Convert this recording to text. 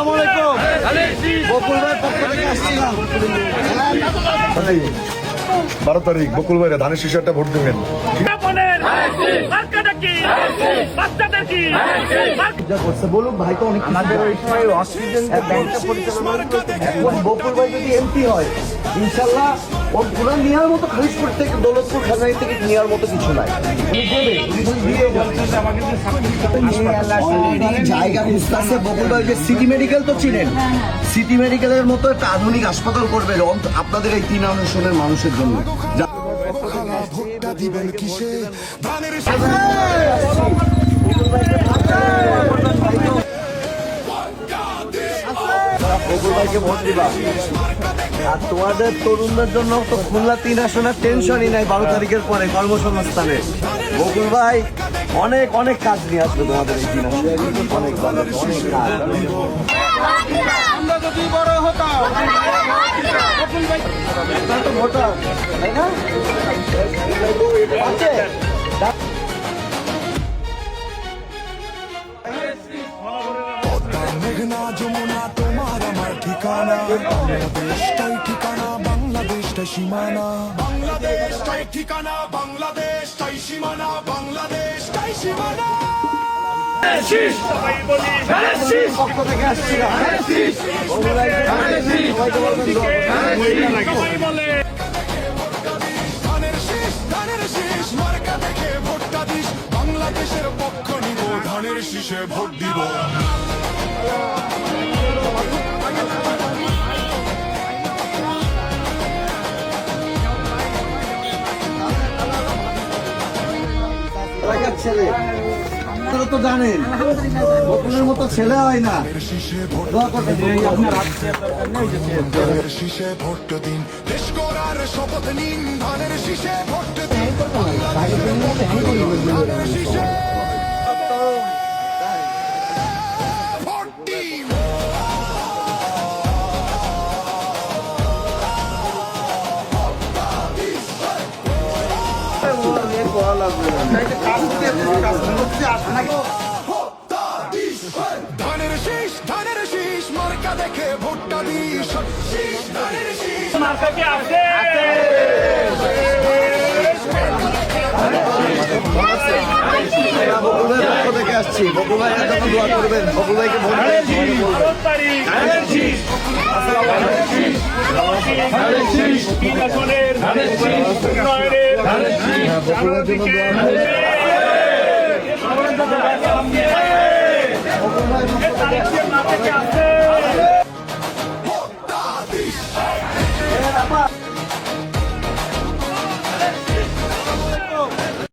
আসসালামু আলাইকুম। বকুল ভাই পক্ষ থেকে আসছিলাম। বারো তারিখ বকুল ভাইরা ধানের শীষে একটা ভোট দেবেন। বলেন ভাই তো অনেক আমাদের ওই সময় অক্সিজেন ব্যাংকটা পরিচালনা বকুল ভাই যদি এমপি হয় ইনশাল্লাহ ওর পুরো নেওয়ার মতো খালিশপুর থেকে দৌলতপুর খাজানি থেকে নেওয়ার মতো কিছু নাই। জায়গা খুঁজতেছে বকুল ভাই যে সিটি মেডিকেল তো চিনেন? সিটি মেডিকেলের মতো একটা আধুনিক হাসপাতাল করবে আপনাদের এই তিন আসনের মানুষের জন্য। ভোট দিবা। আর তোমাদের তরুণদের জন্য তো খুলনা তিন আসনের টেনশনই নাই বারো তারিখের পরে কর্মসংস্থানে। বকুল ভাই অনেক অনেক কাজ নিয়ে আসবে তোমাদের এই আসনে। অনেক অনেক কাজ। আমরা যদি বড় হতাম আপনারা তো ভোটার তাই না? আছে। মেঘনা যমুনা ঠিকানা বাংলাদেশটাই ঠিকানা বাংলাদেশটাই সীমানা। বাংলাদেশটাই ঠিকানা বাংলাদেশটাই সীমানা বাংলাদেশটাই সীমানা। বলি শীষ পক্ষ থেকে আসছিলাম ছেলে। আপনারা তো জানেন, বকুলের মতো ছেলে হয় না। দোয়া ভোট দিন ভোট দিন ধানের দিন ধানের শীষ ধানের শীষ মার্কা দেখে ভোটটা দিস। ধানের শীষ মার্কা কি আছে আসছি বকুল ভাইয়ের জন্য দোয়া করবেন বকুল ভাইকে ভোট দিবেন, বলবেন। ভাইয়ের জন্য দোয়া